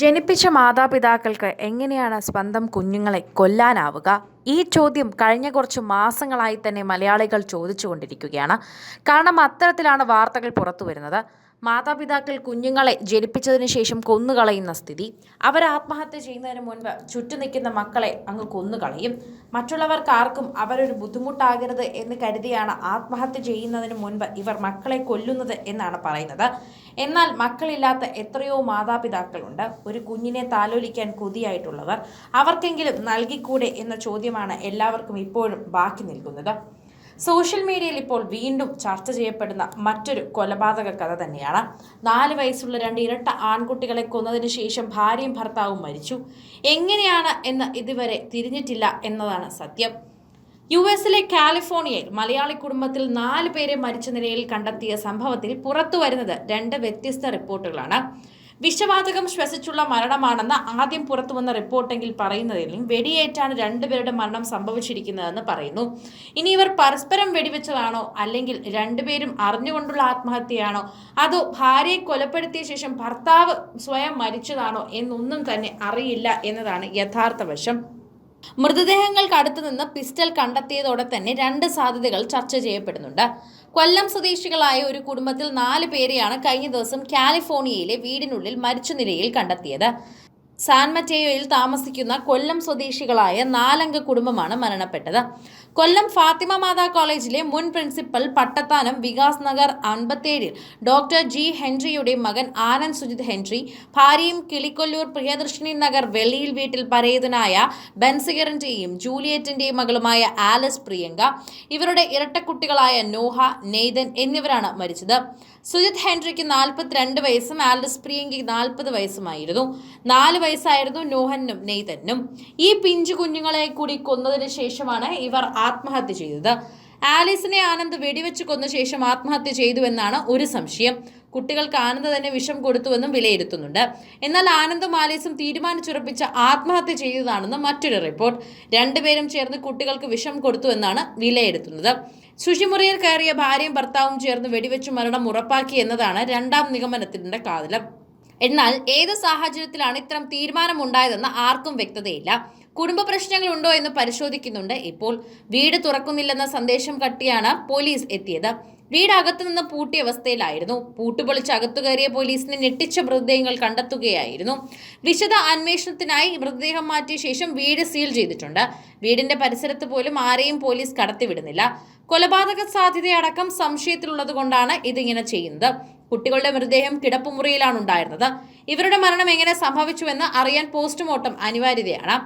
ജനിപ്പിച്ച മാതാപിതാക്കൾക്ക് എങ്ങനെയാണ് സ്വന്തം കുഞ്ഞുങ്ങളെ കൊല്ലാനാവുക? ഈ ചോദ്യം കഴിഞ്ഞ കുറച്ച് മാസങ്ങളായി തന്നെ മലയാളികൾ ചോദിച്ചുകൊണ്ടിരിക്കുകയാണ്. കാരണം അത്തരത്തിലാണ് വാർത്തകൾ പുറത്തു വരുന്നത് മാതാപിതാക്കൾ കുഞ്ഞുങ്ങളെ ജനിപ്പിച്ചതിന് ശേഷം കൊന്നുകളയുന്ന സ്ഥിതി. അവർ ആത്മഹത്യ ചെയ്യുന്നതിന് മുൻപ് ചുറ്റു നിൽക്കുന്ന മക്കളെ അങ്ങ് കൊന്നുകളയും. മറ്റുള്ളവർക്ക് ആർക്കും അവരൊരു ബുദ്ധിമുട്ടാകരുത് എന്ന് കരുതിയാണ് ആത്മഹത്യ ചെയ്യുന്നതിന് മുൻപ് ഇവർ മക്കളെ കൊല്ലുന്നത് എന്നാണ് പറയുന്നത്. എന്നാൽ മക്കളില്ലാത്ത എത്രയോ മാതാപിതാക്കളുണ്ട്. ഒരു കുഞ്ഞിനെ താലോലിക്കാൻ കൊതിയായിട്ടുള്ളവർ അവർക്കെങ്കിലും നൽകിക്കൂടെ എന്ന ചോദ്യമാണ് എല്ലാവർക്കും ഇപ്പോഴും ബാക്കി നിൽക്കുന്നത്. സോഷ്യൽ മീഡിയയിൽ ഇപ്പോൾ വീണ്ടും ചർച്ച ചെയ്യപ്പെടുന്ന മറ്റൊരു കൊലപാതക കഥ തന്നെയാണ്. നാല് വയസ്സുള്ള രണ്ട് ഇരട്ട ആൺകുട്ടികളെ കൊന്നതിന് ശേഷം ഭാര്യയും ഭർത്താവും മരിച്ചു. എങ്ങനെയാണ് എന്ന് ഇതുവരെ തിരിഞ്ഞിട്ടില്ല എന്നതാണ് സത്യം. യു എസിലെ കാലിഫോർണിയയിൽ മലയാളി കുടുംബത്തിൽ നാല് പേരെ മരിച്ച നിലയിൽ കണ്ടെത്തിയ സംഭവത്തിൽ പുറത്തു വരുന്നത് രണ്ട് വ്യത്യസ്ത റിപ്പോർട്ടുകളാണ്. വിഷവാതകം ശ്വസിച്ചുള്ള മരണമാണെന്ന് ആദ്യം പുറത്തുവന്ന റിപ്പോർട്ടെങ്കിൽ പറയുന്നതിലും വെടിയേറ്റാണ് രണ്ടുപേരുടെ മരണം സംഭവിച്ചിരിക്കുന്നതെന്ന് പറയുന്നു. ഇനി ഇവർ പരസ്പരം വെടിവെച്ചതാണോ അല്ലെങ്കിൽ രണ്ടുപേരും അറിഞ്ഞുകൊണ്ടുള്ള ആത്മഹത്യയാണോ? അതോ ഭാര്യയെ കൊലപ്പെടുത്തിയ ശേഷം ഭർത്താവ് സ്വയം മരിച്ചതാണോ എന്നൊന്നും തന്നെ അറിയില്ല എന്നതാണ് യഥാർത്ഥ വശം. മൃതദേഹങ്ങൾക്ക് അടുത്തുനിന്ന് പിസ്റ്റൽ കണ്ടെത്തിയതോടെ തന്നെ രണ്ട് സാധ്യതകൾ ചർച്ച ചെയ്യപ്പെടുന്നുണ്ട്. കൊല്ലം സ്വദേശികളായ ഒരു കുടുംബത്തിൽ നാല് പേരെയാണ് കഴിഞ്ഞ ദിവസം കാലിഫോർണിയയിലെ വീടിനുള്ളിൽ മരിച്ച നിലയിൽ കണ്ടെത്തിയത്. സാൻ മറ്റേയോയിൽ താമസിക്കുന്ന കൊല്ലം സ്വദേശികളായ നാലംഗ കുടുംബമാണ് മരണപ്പെട്ടത്. കൊല്ലം ഫാത്തിമ മാതാ കോളേജിലെ മുൻ പ്രിൻസിപ്പൽ പട്ടത്താനം വികാസ് നഗർ അൻപത്തേഴിൽ ഡോക്ടർ ജി ഹെൻറിയുടെ മകൻ ആനന്ദ് സുജിത് ഹെൻറി ഭാര്യയും കിളിക്കൊല്ലൂർ പ്രിയദർശിനി നഗർ വെള്ളിയിൽ വീട്ടിൽ പരേതനായ ബെൻസികറിന്റെയും ജൂലിയറ്റിന്റെയും മകളുമായ ആലസ് പ്രിയങ്ക ഇവരുടെ ഇരട്ടക്കുട്ടികളായ നോഹ നെയ്തൻ എന്നിവരാണ് മരിച്ചത്. സുജിത് ഹെൻറിക്ക് നാൽപ്പത്തിരണ്ട് വയസ്സും ആലസ് പ്രിയങ്കയ്ക്ക് നാൽപ്പത് വയസ്സുമായിരുന്നു. നാല് വയസ്സായിരുന്നു നോഹനും നെയ്തനും. ഈ പിഞ്ചു കുഞ്ഞുങ്ങളെ കൂടി കൊന്നതിന് ശേഷമാണ് ഇവർ ആത്മഹത്യ ചെയ്തത്. ആലീസിനെ ആനന്ദ് വെടിവെച്ച് കൊന്ന ശേഷം ആത്മഹത്യ ചെയ്തുവെന്നാണ് ഒരു സംശയം. കുട്ടികൾക്ക് ആനന്ദ് തന്നെ വിഷം കൊടുത്തുവെന്നും വിലയിരുത്തുന്നുണ്ട്. എന്നാൽ ആനന്ദും ആലീസും തീരുമാനിച്ചുറപ്പിച്ച ആത്മഹത്യ ചെയ്തതാണെന്ന് മറ്റൊരു റിപ്പോർട്ട്. രണ്ടുപേരും ചേർന്ന് കുട്ടികൾക്ക് വിഷം കൊടുത്തുവെന്നാണ് വിലയിരുത്തുന്നത്. ശുചിമുറിയിൽ കയറിയ ഭാര്യയും ഭർത്താവും ചേർന്ന് വെടിവെച്ച് മരണം ഉറപ്പാക്കി എന്നതാണ് രണ്ടാം നിഗമനത്തിന്റെ കാതലം. എന്നാൽ ഏത് സാഹചര്യത്തിലാണ് ഇത്തരം തീരുമാനമുണ്ടായതെന്ന് ആർക്കും വ്യക്തതയില്ല. കുടുംബ പ്രശ്നങ്ങൾ ഉണ്ടോ എന്ന് പരിശോധിക്കുന്നുണ്ട്. ഇപ്പോൾ വീട് തുറക്കുന്നില്ലെന്ന സന്ദേശം കട്ടിയാണ് പോലീസ് എത്തിയത്. വീട് അകത്തു നിന്ന് പൂട്ടിയ അവസ്ഥയിലായിരുന്നു. പൂട്ടുപൊളിച്ച് അകത്തു കയറിയ പോലീസിനെ ഞെട്ടിച്ച മൃതദേഹങ്ങൾ കണ്ടെത്തുകയായിരുന്നു. വിശദ അന്വേഷണത്തിനായി മൃതദേഹം മാറ്റിയ ശേഷം വീട് സീൽ ചെയ്തിട്ടുണ്ട്. വീടിന്റെ പരിസരത്ത് പോലും ആരെയും പോലീസ് കടത്തിവിടുന്നില്ല. കൊലപാതക സാധ്യതയടക്കം സംശയത്തിലുള്ളത് കൊണ്ടാണ് ഇതിങ്ങനെ ചെയ്യുന്നത്. കുട്ടികളുടെ മൃതദേഹം കിടപ്പുമുറിയിലാണ് ഉണ്ടായിരുന്നത് ഇവരുടെ മരണം എങ്ങനെ സംഭവിച്ചുവെന്ന് അറിയാൻ പോസ്റ്റ്മോർട്ടം അനിവാര്യതയാണ്.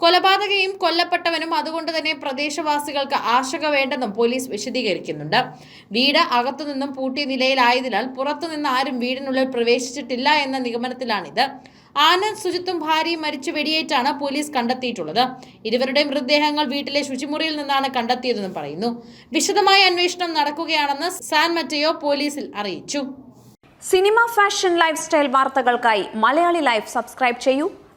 കൊലപാതകയും കൊല്ലപ്പെട്ടവനും അതുകൊണ്ട് തന്നെ പ്രദേശവാസികൾക്ക് ആശങ്ക വേണ്ടെന്നും പോലീസ് വിശദീകരിക്കുന്നുണ്ട്. വീട് അകത്തുനിന്നും പൂട്ടിയ നിലയിലായതിനാൽ പുറത്തുനിന്ന് ആരും വീടിനുള്ളിൽ പ്രവേശിച്ചിട്ടില്ല എന്ന നിഗമനത്തിലാണിത്. ആനന്ദ് സുജിത്തും ഭാര്യയും മരിച്ചു വെടിയേറ്റാണ് പോലീസ് കണ്ടെത്തിയിട്ടുള്ളത്. ഇരുവരുടെ മൃതദേഹങ്ങൾ വീട്ടിലെ ശുചിമുറിയിൽ നിന്നാണ് കണ്ടെത്തിയതെന്നും പറയുന്നു. വിശദമായ അന്വേഷണം നടക്കുകയാണെന്ന് സാൻ മറ്റയോ പോലീസിൽ അറിയിച്ചു. സിനിമ ഫാഷൻ ലൈഫ് സ്റ്റൈൽ വാർത്തകൾക്കായി മലയാളി ലൈഫ് സബ്സ്ക്രൈബ് ചെയ്യൂ.